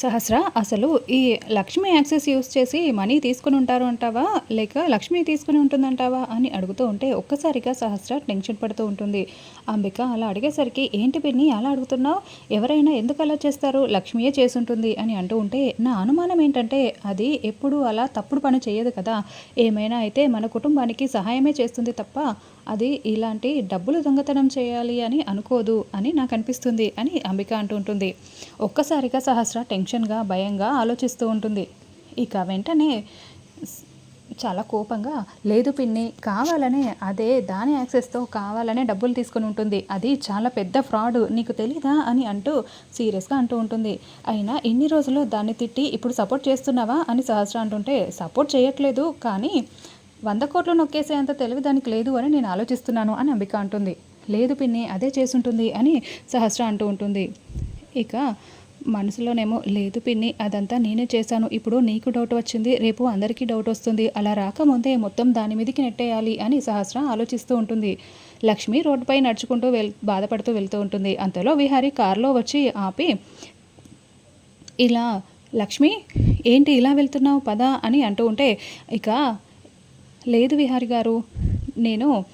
సహస్ర అసలు ఈ Lakshmi access use చేసి మనీ తీసుకుని ఉంటారు అంటావా? లేక లక్ష్మి తీసుకుని ఉంటుందంటావా? అని అడుగుతూ ఉంటే ఒక్కసారిగా సహస్ర టెన్షన్ పడుతూ ఉంటుంది. అంబిక అలా అడిగేసరికి ఏంటి పిన్ని అలా అడుగుతున్నావు? ఎవరైనా ఎందుకు అలా చేస్తారు? లక్ష్మియే చేసుంటుంది అని అంటూ ఉంటే నా అనుమానం ఏంటంటే అది ఎప్పుడు అలా తప్పుడు పని చేయదు కదా. ఏమైనా అయితే మన కుటుంబానికి సహాయమే చేస్తుంది తప్ప అది ఇలాంటి డబ్బులు దొంగతనం చేయాలి అని అనుకోదు అని నాకు అనిపిస్తుంది అని అంబిక అంటూ ఉంటుంది. ఒక్కసారిగా సహస్ర టెన్షన్గా భయంగా ఆలోచిస్తూ ఉంటుంది. ఇక వెంటనే చాలా కోపంగా లేదు పిన్ని కావాలనే అదే దాని యాక్సెస్తో కావాలనే డబ్బులు తీసుకుని ఉంటుంది. అది చాలా పెద్ద ఫ్రాడ్ నీకు తెలీదా అని అంటూ సీరియస్గా అంటూ ఉంటుంది. అయినా ఇన్ని రోజులు దాన్ని తిట్టి ఇప్పుడు సపోర్ట్ చేస్తున్నావా అని సహస్ర అంటుంటే సపోర్ట్ చేయట్లేదు. కానీ వంద కోట్లు నొక్కేసేంత తెలివి దానికి లేదు అని నేను ఆలోచిస్తున్నాను అని అంబిక అంటుంది. లేదు పిన్ని అదే చేసుంటుంది అని సహస్ర అంటూ ఉంటుంది. ఇక మనసులోనేమో లేదు పిన్ని అదంతా నేనే చేశాను. ఇప్పుడు నీకు డౌట్ వచ్చింది రేపు అందరికీ డౌట్ వస్తుంది. అలా రాకముందే మొత్తం దాని మీదకి నెట్టేయాలి అని సహస్ర ఆలోచిస్తూ ఉంటుంది. లక్ష్మి రోడ్డుపై నడుచుకుంటూ వెల్ బాధపడుతూ వెళ్తూ ఉంటుంది. అంతలో విహారీ కారులో వచ్చి ఆపి ఇలా లక్ష్మి ఏంటి ఇలా వెళ్తున్నావు? పద అని అంటూ ఉంటే ఇక లేదు విహారి గారు నేను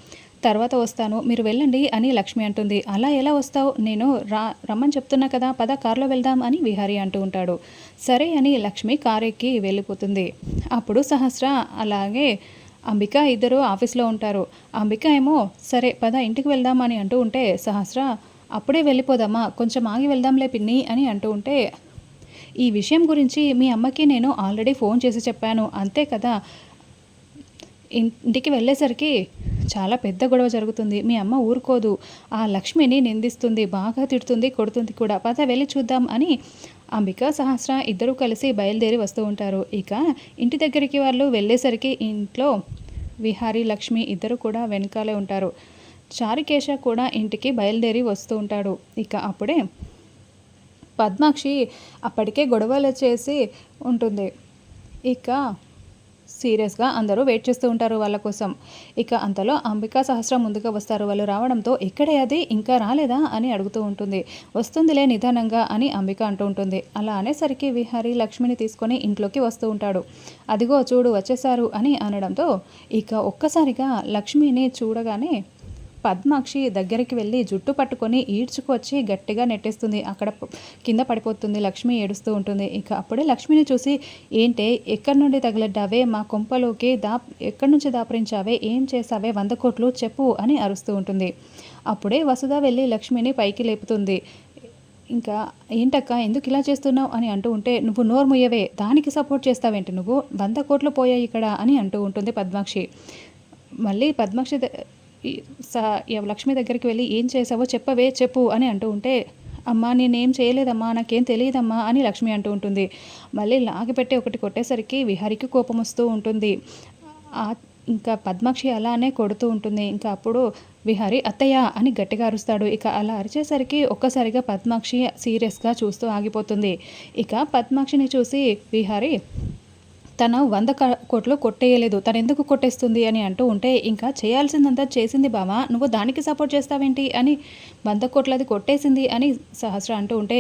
తర్వాత వస్తాను మీరు వెళ్ళండి అని లక్ష్మి అంటుంది. అలా ఎలా వస్తావు? నేను రా రమ్మని చెప్తున్నా కదా పద కారులో వెళ్దాం అని విహారి అంటూ ఉంటాడు. సరే అని లక్ష్మి కారు ఎక్కి వెళ్ళిపోతుంది. అప్పుడు సహస్ర అలాగే అంబిక ఇద్దరు ఆఫీస్లో ఉంటారు. అంబిక ఏమో సరే పద ఇంటికి వెళ్దాం అని అంటూ ఉంటే సహస్ర అప్పుడే వెళ్ళిపోదామా కొంచెం ఆగి వెళ్దాంలే పిన్ని అని అంటూ ఉంటే ఈ విషయం గురించి మీ అమ్మకి నేను ఆల్రెడీ ఫోన్ చేసి చెప్పాను. అంతే కదా ఇంటికి వెళ్ళేసరికి చాలా పెద్ద గొడవ జరుగుతుంది. మీ అమ్మ ఊరుకోదు. ఆ లక్ష్మిని నిందిస్తుంది బాగా తిడుతుంది కొడుతుంది కూడా. పద వెళ్ళి చూద్దాం అని అంబిక సహస్ర ఇద్దరూ కలిసి బయలుదేరి వస్తూ ఉంటారు. ఇక ఇంటి దగ్గరికి వాళ్ళు వెళ్ళేసరికి ఇంట్లో విహారీ లక్ష్మి ఇద్దరు కూడా వెనకాలే ఉంటారు. చారికేశ కూడా ఇంటికి బయలుదేరి వస్తూ ఉంటాడు. ఇక అప్పుడే పద్మాక్షి అప్పటికే గొడవలు చేసి ఉంటుంది. ఇక సీరియస్గా అందరూ వెయిట్ చేస్తూ ఉంటారు వాళ్ళ కోసం. ఇక అంతలో అంబికా సహస్రం ముందుగా వస్తారు. వాళ్ళు రావడంతో ఇక్కడే అది? ఇంకా రాలేదా? అని అడుగుతూ ఉంటుంది. వస్తుందిలే నిదానంగా అని అంబిక అంటూ ఉంటుంది. అలా అనేసరికి విహారీ లక్ష్మిని తీసుకొని ఇంట్లోకి వస్తూ ఉంటాడు. అదిగో చూడు వచ్చేసారు అని అనడంతో ఇక ఒక్కసారిగా లక్ష్మిని చూడగానే పద్మాక్షి దగ్గరికి వెళ్ళి జుట్టు పట్టుకొని ఈడ్చుకొచ్చి గట్టిగా నెట్టేస్తుంది. అక్కడ కింద పడిపోతుంది. లక్ష్మి ఏడుస్తూ ఉంటుంది. ఇక అప్పుడే లక్ష్మిని చూసి ఏంటే ఎక్కడి నుండి తగలడ్డావే? మా కొంపలోకి దా ఎక్కడి నుంచి దాపరించావే? ఏం చేసావే వంద కోట్లు చెప్పు అని అరుస్తూ ఉంటుంది. అప్పుడే వసుధ వెళ్ళి లక్ష్మిని పైకి లేపుతుంది. ఇంకా ఏంటక్క? ఎందుకు ఇలా చేస్తున్నావు? అని అంటూ ఉంటే నువ్వు నోరు ముయ్యవే దానికి సపోర్ట్ చేస్తావేంటి నువ్వు? వంద కోట్లు పోయాయి ఇక్కడ అని అంటూ ఉంటుంది పద్మాక్షి. మళ్ళీ పద్మాక్షి ద- లక్ష్మి దగ్గరికి వెళ్ళి ఏం చేసావో చెప్పవే చెప్పు అని అంటూ ఉంటే అమ్మా నేనేం చేయలేదమ్మా నాకేం తెలియదమ్మా అని లక్ష్మి అంటూ ఉంటుంది. మళ్ళీ లాగిపెట్టి ఒకటి కొట్టేసరికి విహారికి కోపం వస్తూ ఉంటుంది. ఇంకా పద్మాక్షి అలానే కొడుతూ ఉంటుంది. ఇంకా అప్పుడు విహారి అత్తయ్య అని గట్టిగా అరుస్తాడు. ఇక అలా అరిచేసరికి ఒక్కసారిగా పద్మాక్షి సీరియస్గా చూస్తూ ఆగిపోతుంది. ఇక పద్మాక్షిని చూసి విహారి తను వంద కోట్లు కొట్టేయలేదు. తను ఎందుకు కొట్టేస్తుంది అని అంటూ ఉంటే ఇంకా చేయాల్సిందంతా చేసింది బావా నువ్వు దానికి సపోర్ట్ చేస్తావేంటి? అని వంద కోట్లది కొట్టేసింది అని సహస్ర అంటూ ఉంటే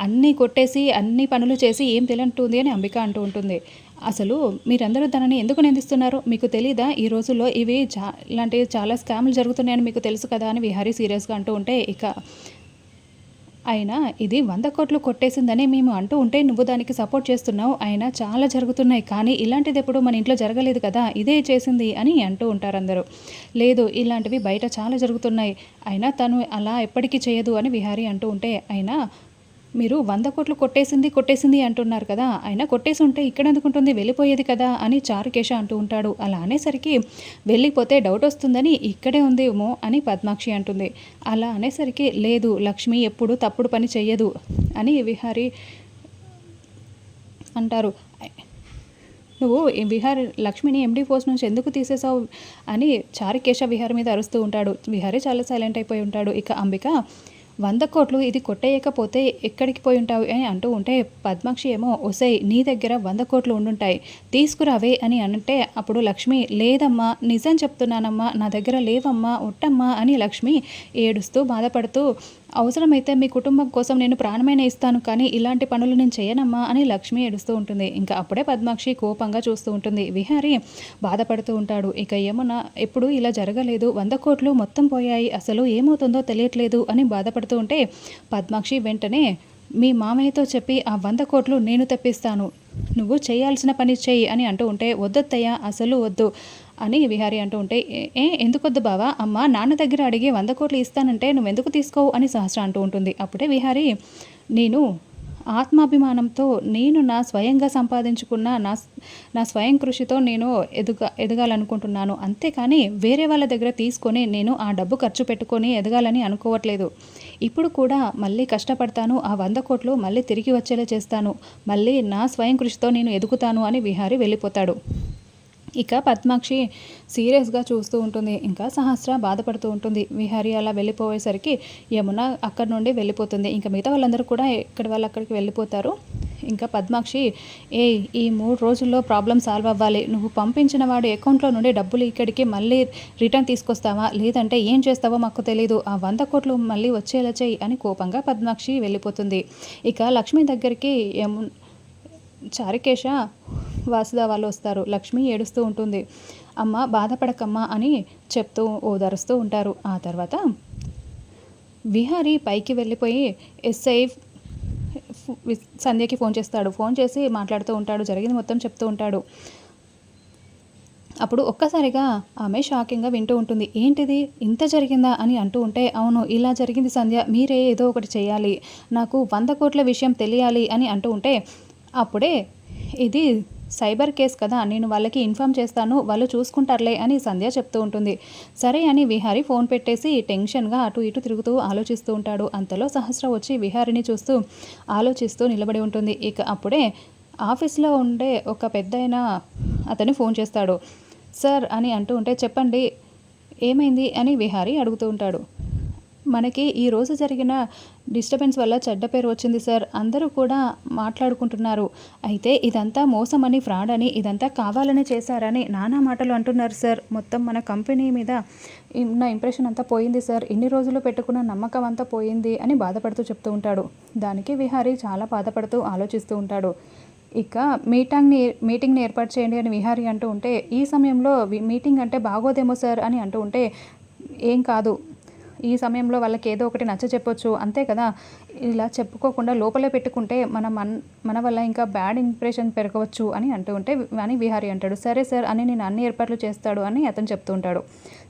అన్నీ కొట్టేసి అన్ని పనులు చేసి ఏం తెలియంటుంది అని అంబిక అంటూ ఉంటుంది. అసలు మీరందరూ తనని ఎందుకు నిందిస్తున్నారు? మీకు తెలీదా? ఈ రోజుల్లో ఇవి చా ఇలాంటి చాలా స్కామ్లు జరుగుతున్నాయని మీకు తెలుసు కదా? అని విహారీ సీరియస్గా అంటూ ఉంటే ఇక అయినా ఇది వంద కోట్లు కొట్టేసిందని మేము అంటూ ఉంటే నువ్వు దానికి సపోర్ట్ చేస్తున్నావు. అయినా చాలా జరుగుతున్నాయి. కానీ ఇలాంటిది ఎప్పుడు మన ఇంట్లో జరగలేదు కదా. ఇదే చేసింది అని అంటూ ఉంటారు అందరూ. లేదు ఇలాంటివి బయట చాలా జరుగుతున్నాయి. అయినా తను అలా ఎప్పటికీ చేయదు అని విహారీ అంటూ ఉంటే అయినా మీరు వంద కోట్లు కొట్టేసింది కొట్టేసింది అంటున్నారు కదా. అయినా కొట్టేసి ఉంటే ఇక్కడ ఎందుకుంటుంది వెళ్ళిపోయేది కదా అని చారుకేశ అంటూ ఉంటాడు. అలా అనేసరికి వెళ్ళిపోతే డౌట్ వస్తుందని ఇక్కడే ఉందేమో అని పద్మాక్షి అంటుంది. అలా అనేసరికి లేదు లక్ష్మి ఎప్పుడు తప్పుడు పని చెయ్యదు అని విహారి అంటారు. నువ్వు విహార్ విహారి లక్ష్మిని ఎండి పోస్ట్ నుంచి ఎందుకు తీసేసావు అని చారుకేశ విహారి మీద అరుస్తూ ఉంటాడు. విహారీ చాలా సైలెంట్ అయిపోయి ఉంటాడు. ఇక అంబిక వంద కోట్లు ఇది కొట్టేయకపోతే ఎక్కడికి పోయి ఉంటావు అని అంటూ ఉంటే పద్మాక్షి ఏమో ఒసై నీ దగ్గర వంద కోట్లు ఉండుంటాయి తీసుకురావే అని అంటే అప్పుడు లక్ష్మి లేదమ్మా నిజం చెప్తున్నానమ్మా నా దగ్గర లేవమ్మా ఒట్టమ్మా అని లక్ష్మి ఏడుస్తూ బాధపడుతూ అవసరమైతే మీ కుటుంబం కోసం నేను ప్రాణమైన ఇస్తాను కానీ ఇలాంటి పనులు నేను చేయనమ్మా అని లక్ష్మి ఏడుస్తూ ఉంటుంది. ఇంకా అప్పుడే పద్మాక్షి కోపంగా చూస్తూ ఉంటుంది. విహారి బాధపడుతూ ఉంటాడు. ఇక యమున ఎప్పుడు ఇలా జరగలేదు. వంద కోట్లు మొత్తం పోయాయి. అసలు ఏమవుతుందో తెలియట్లేదు అని బాధపడుతూ ఉంటే పద్మాక్షి వెంటనే మీ మామయ్యతో చెప్పి ఆ వంద కోట్లు నేను తెప్పిస్తాను. నువ్వు చేయాల్సిన పని చెయ్యి అని అంటూ ఉంటే వద్దత్తయ్య అసలు వద్దు. అని విహారి అంటూ ఉంటే ఏ ఎందుకొద్దు బావా? అమ్మ నాన్న దగ్గర అడిగి వంద కోట్లు ఇస్తానంటే నువ్వు ఎందుకు తీసుకోవు? అని సహస్ర అంటూ ఉంటుంది. అప్పుడే విహారి నేను ఆత్మాభిమానంతో నేను నా స్వయంగా సంపాదించుకున్న నా నా స్వయం కృషితో నేను ఎదుగ ఎదగాలనుకుంటున్నాను. అంతేకాని వేరే వాళ్ళ దగ్గర తీసుకొని నేను ఆ డబ్బు ఖర్చు పెట్టుకొని ఎదగాలని అనుకోవట్లేదు. ఇప్పుడు కూడా మళ్ళీ కష్టపడతాను ఆ వంద కోట్లు మళ్ళీ తిరిగి వచ్చేలా చేస్తాను. మళ్ళీ నా స్వయం కృషితో నేను ఎదుగుతాను అని విహారి వెళ్ళిపోతాడు. ఇక పద్మాక్షి సీరియస్గా చూస్తూ ఉంటుంది. ఇంకా సహస్ర బాధపడుతూ ఉంటుంది. విహారి అలా వెళ్ళిపోయేసరికి యమున అక్కడి నుండి వెళ్ళిపోతుంది. ఇంకా మిగతా వాళ్ళందరూ కూడా ఎక్కడి వాళ్ళు అక్కడికి వెళ్ళిపోతారు. ఇంకా పద్మాక్షి ఏ ఈ మూడు రోజుల్లో ప్రాబ్లం సాల్వ్ అవ్వాలి. నువ్వు పంపించిన వాడు అకౌంట్లో నుండి డబ్బులు ఇక్కడికి మళ్ళీ రిటర్న్ తీసుకొస్తావా? లేదంటే ఏం చేస్తావో మాకు తెలియదు ఆ వంద కోట్లు మళ్ళీ వచ్చేలా చేయి అని కోపంగా పద్మాక్షి వెళ్ళిపోతుంది. ఇక లక్ష్మి దగ్గరికి యము చారికేశ వాసుదా వాళ్ళు వస్తారు. లక్ష్మి ఏడుస్తూ ఉంటుంది. అమ్మ బాధపడకమ్మా అని చెప్తూ ఓదారుస్తూ ఉంటారు. ఆ తర్వాత విహారీ పైకి వెళ్ళిపోయి ఎస్ఐ సంధ్యకి ఫోన్ చేస్తాడు. ఫోన్ చేసి మాట్లాడుతూ ఉంటాడు. జరిగింది మొత్తం చెప్తూ ఉంటాడు. అప్పుడు ఒక్కసారిగా ఆమె షాకింగ్గా వింటూ ఉంటుంది. ఏంటిది? ఇంత జరిగిందా అని అంటూ ఉంటే అవును ఇలా జరిగింది సంధ్య. మీరే ఏదో ఒకటి చేయాలి. నాకు వంద కోట్ల విషయం తెలియాలి అని అంటూ ఉంటే అప్పుడే ఇది సైబర్ కేస్ కదా నేను వాళ్ళకి ఇన్ఫామ్ చేస్తాను వాళ్ళు చూసుకుంటారులే అని సంధ్య చెప్తూ ఉంటుంది. సరే అని విహారి ఫోన్ పెట్టేసి టెన్షన్గా అటు ఇటు తిరుగుతూ ఆలోచిస్తూ ఉంటాడు. అంతలో సహస్ర వచ్చి విహారిని చూస్తూ ఆలోచిస్తూ నిలబడి ఉంటుంది. ఇక అప్పుడే ఆఫీస్లో ఉండే ఒక పెద్ద అతను ఫోన్ చేస్తాడు. సార్ అని అంటూ ఉంటే చెప్పండి ఏమైంది? అని విహారి అడుగుతూ ఉంటాడు. మనకి ఈరోజు జరిగిన డిస్టర్బెన్స్ వల్ల చెడ్డ పేరు వచ్చింది సార్. అందరూ కూడా మాట్లాడుకుంటున్నారు. అయితే ఇదంతా మోసమని ఫ్రాడ్ అని ఇదంతా కావాలని చేశారని నానా మాటలు అంటున్నారు సార్. మొత్తం మన కంపెనీ మీద ఉన్న ఇంప్రెషన్ అంతా పోయింది సార్. ఇన్ని రోజులు పెట్టుకున్న నమ్మకం అంతా పోయింది అని బాధపడుతూ చెప్తూ ఉంటాడు. దానికి విహారీ చాలా బాధపడుతూ ఆలోచిస్తూ ఉంటాడు. ఇక మీటింగ్ని మీటింగ్ని ఏర్పాటు చేయండి అని విహారీ అంటూ ఉంటే ఈ సమయంలో మీటింగ్ అంటే బాగోదేమో సార్ అని అంటూ ఉంటే ఏం కాదు. ఈ సమయంలో వాళ్ళకి ఏదో ఒకటి నచ్చ చెప్పొచ్చు. అంతే కదా? ఇలా చెప్పుకోకుండా లోపలే పెట్టుకుంటే మన మన మన వల్ల ఇంకా బ్యాడ్ ఇంప్రెషన్ పెరగవచ్చు అని అంటూ ఉంటే అని విహారి అంటాడు. సరే సార్ అని నేను అన్ని ఏర్పాట్లు చేస్తాడు అని అతను చెప్తూ ఉంటాడు.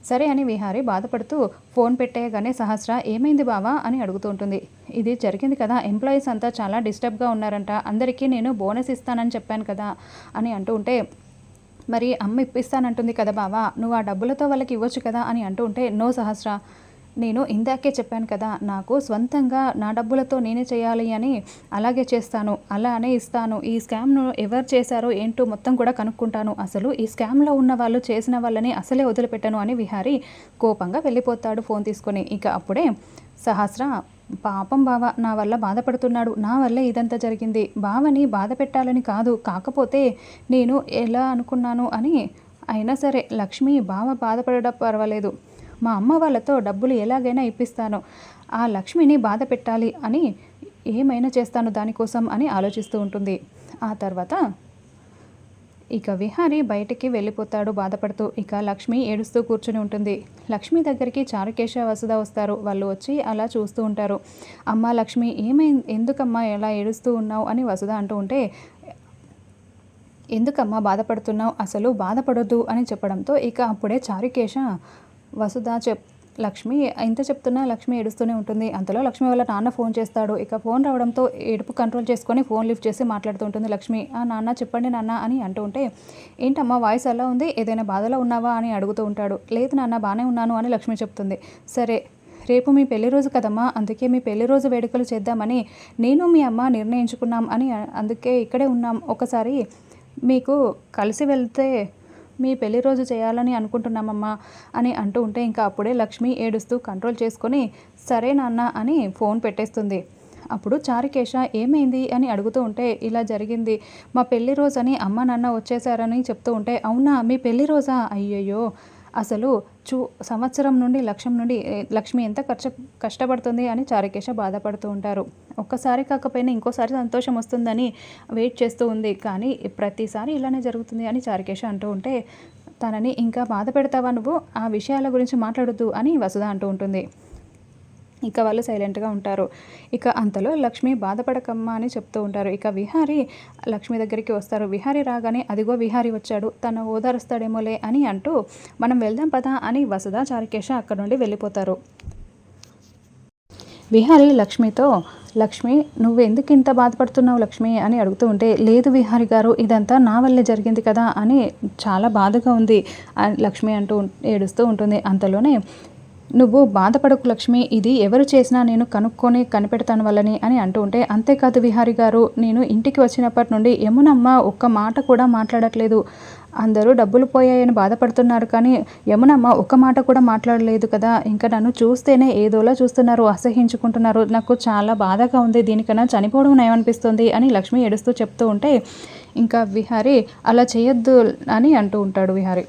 సరే అని విహారి బాధపడుతూ ఫోన్ పెట్టేయగానే సహస్ర ఏమైంది బావా? అని అడుగుతూ ఉంటుంది. ఇది జరిగింది కదా? ఎంప్లాయీస్ అంతా చాలా డిస్టర్బ్గా ఉన్నారంట. అందరికీ నేను బోనస్ ఇస్తానని చెప్పాను కదా? అని అంటూ ఉంటే మరి అమ్మ ఇప్పిస్తానంటుంది కదా బావా? నువ్వు ఆ డబ్బులతో వాళ్ళకి ఇవ్వచ్చు కదా? అని అంటూ ఉంటే నో సహస్ర. నేను ఇందాకే చెప్పాను కదా నాకు స్వంతంగా నా డబ్బులతో నేనే చేయాలి అని అలాగే చేస్తాను అలానే ఇస్తాను. ఈ స్కామ్ను ఎవరు చేశారో ఏంటో మొత్తం కూడా కనుక్కుంటాను. అసలు ఈ స్కామ్లో ఉన్న వాళ్ళు చేసిన వాళ్ళని అసలే వదిలిపెట్టను అని విహారీ కోపంగా వెళ్ళిపోతాడు ఫోన్ తీసుకొని. ఇక అప్పుడే సహస్ర పాపం బావ నా వల్ల బాధపడుతున్నాడు. నా వల్లే ఇదంతా జరిగింది. బావని బాధ పెట్టాలని కాదు. కాకపోతే నేను ఎలా అనుకున్నాను అని అయినా సరే లక్ష్మి బావ బాధపడడం పర్వాలేదు. మా అమ్మ వాళ్ళతో డబ్బులు ఎలాగైనా ఇప్పిస్తాను. ఆ లక్ష్మిని బాధ పెట్టాలి అని ఏమైనా చేస్తాను దానికోసం అని ఆలోచిస్తూ ఉంటుంది. ఆ తర్వాత ఇక విహారి బయటికి వెళ్ళిపోతాడు బాధపడుతూ. ఇక లక్ష్మి ఏడుస్తూ కూర్చుని ఉంటుంది. లక్ష్మి దగ్గరికి చారుకేశ వసుధ వస్తారు. వాళ్ళు వచ్చి అలా చూస్తూ ఉంటారు. అమ్మ లక్ష్మి ఏమై ఎందుకమ్మా ఎలా ఏడుస్తూ ఉన్నావు అని వసుధ అంటూ ఉంటే ఎందుకమ్మా బాధపడుతున్నావు? అసలు బాధపడొద్దు అని చెప్పడంతో ఇక అప్పుడే చారుకేశ వసుధ చెప్ లక్ష్మి ఎంత చెప్తున్నా లక్ష్మి ఏడుస్తూనే ఉంటుంది. అంతలో లక్ష్మి వాళ్ళ నాన్న ఫోన్ చేస్తాడు. ఇక ఫోన్ రావడంతో ఏడుపు కంట్రోల్ చేసుకొని ఫోన్ లిఫ్ట్ చేసి మాట్లాడుతూ ఉంటుంది లక్ష్మి. ఆ నాన్న చెప్పండి నాన్న అని అంటూ ఉంటే ఏంటమ్మా వాయిస్ ఎలా ఉంది? ఏదైనా బాధలో ఉన్నావా? అని అడుగుతూ ఉంటాడు. లేదు నాన్న బాగానే ఉన్నాను అని లక్ష్మి చెప్తుంది. సరే రేపు మీ పెళ్ళి రోజు కదమ్మా. అందుకే మీ పెళ్ళి రోజు వేడుకలు చేద్దామని నేను మీ అమ్మ నిర్ణయించుకున్నాం అని అందుకే ఇక్కడే ఉన్నాం. ఒకసారి మీకు కలిసి వెళ్తే మీ పెళ్ళి రోజు చేయాలని అనుకుంటున్నామమ్మా అని అంటూ ఉంటే ఇంకా అప్పుడే లక్ష్మి ఏడుస్తూ కంట్రోల్ చేసుకొని సరే నాన్న అని ఫోన్ పెట్టేస్తుంది. అప్పుడు చారికేశ ఏమైంది అని అడుగుతూ ఉంటే ఇలా జరిగింది. మా పెళ్ళి రోజు అని అమ్మ నాన్న వచ్చేసారని చెప్తూ ఉంటే అవునా మీ పెళ్ళి రోజా? అయ్యయ్యో అసలు చూ సంవత్సరం నుండి లక్ష్యం నుండి లక్ష్మి ఎంత ఖర్చు కష్టపడుతుంది అని చారుకేశ బాధపడుతూ ఉంటారు. ఒక్కసారి కాకపోయినా ఇంకోసారి సంతోషం వస్తుందని వెయిట్ చేస్తూ ఉంది. కానీ ప్రతిసారి ఇలానే జరుగుతుంది అని చారుకేశ అంటూ ఉంటే తనని ఇంకా బాధ పెడతావా నువ్వు? ఆ విషయాల గురించి మాట్లాడొద్దు అని వసుధ అంటూ ఉంటుంది. ఇక వాళ్ళు సైలెంట్గా ఉంటారు. ఇక అంతలో లక్ష్మి బాధపడకమ్మా అని చెప్తూ ఉంటారు. ఇక విహారి లక్ష్మి దగ్గరికి వస్తారు. విహారి రాగానే అదిగో విహారి వచ్చాడు. తను ఓదారుస్తాడేమోలే అని అంటూ మనం వెళ్దాం పదా అని వసుధ చారికేష అక్కడ నుండి వెళ్ళిపోతారు. విహారి లక్ష్మితో లక్ష్మి నువ్వు ఎందుకు ఇంత బాధపడుతున్నావు లక్ష్మి? అని అడుగుతూ ఉంటే లేదు విహారి గారు ఇదంతా నా వల్లే జరిగింది కదా అని చాలా బాధగా ఉంది. లక్ష్మి అంటూ ఏడుస్తూ ఉంటుంది. అంతలోనే నువ్వు బాధపడకు లక్ష్మి ఇది ఎవరు చేసినా నేను కనుక్కొని కనిపెడతాను వల్లని అని అంటూ ఉంటే అంతేకాదు విహారి గారు నేను ఇంటికి వచ్చినప్పటి నుండి యమునమ్మ ఒక్క మాట కూడా మాట్లాడట్లేదు. అందరూ డబ్బులు పోయాయని బాధపడుతున్నారు కానీ యమునమ్మ ఒక్క మాట కూడా మాట్లాడలేదు కదా ఇంకా నన్ను చూస్తేనే ఏదోలా చూస్తున్నారు అసహించుకుంటున్నారు. నాకు చాలా బాధగా ఉంది దీనికన్నా చనిపోవడం నయమనిపిస్తుంది అని లక్ష్మి ఏడుస్తూ చెప్తూ ఉంటే ఇంకా విహారి అలా చేయొద్దు అని అంటూ ఉంటాడు విహారి.